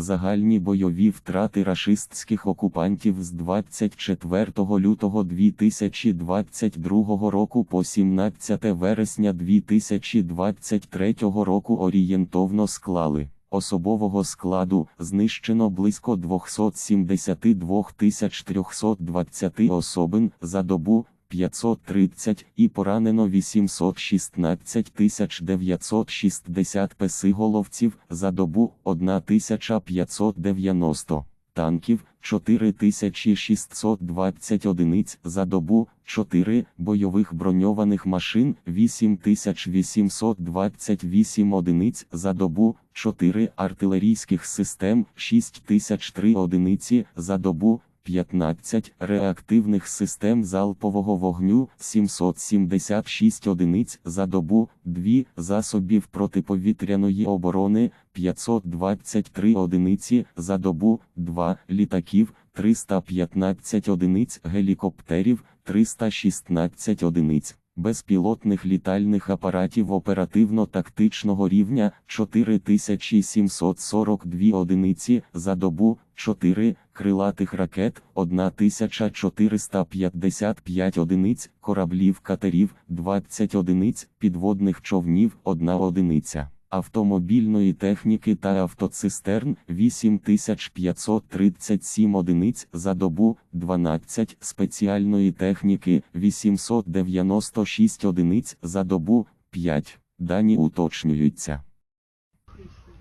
Загальні бойові втрати рашистських окупантів з 24 лютого 2022 року по 17 вересня 2023 року орієнтовно склали. Особового складу знищено близько 272 320 особин за добу 530 і поранено 816 960 песиголовців за добу 1590 танків 4620 одиниць за добу, 4 бойових броньованих машин 8828 одиниць за добу, 4 артилерійських систем 6003 одиниці за добу, 15 реактивних систем залпового вогню 776 одиниць за добу, 2 засобів протиповітряної оборони 523 одиниці за добу, 2 літаків 315 одиниць гелікоптерів 316 одиниць. Безпілотних літальних апаратів оперативно-тактичного рівня 4742 одиниці за добу, 4 крилатих ракет 1455 одиниць, кораблів катерів 20 одиниць, підводних човнів 1 одиниця. Автомобільної техніки та автоцистерн 8537 одиниць за добу, 12 спеціальної техніки 896 одиниць за добу, 5. Дані уточнюються.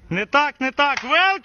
Не так, не так. Велком!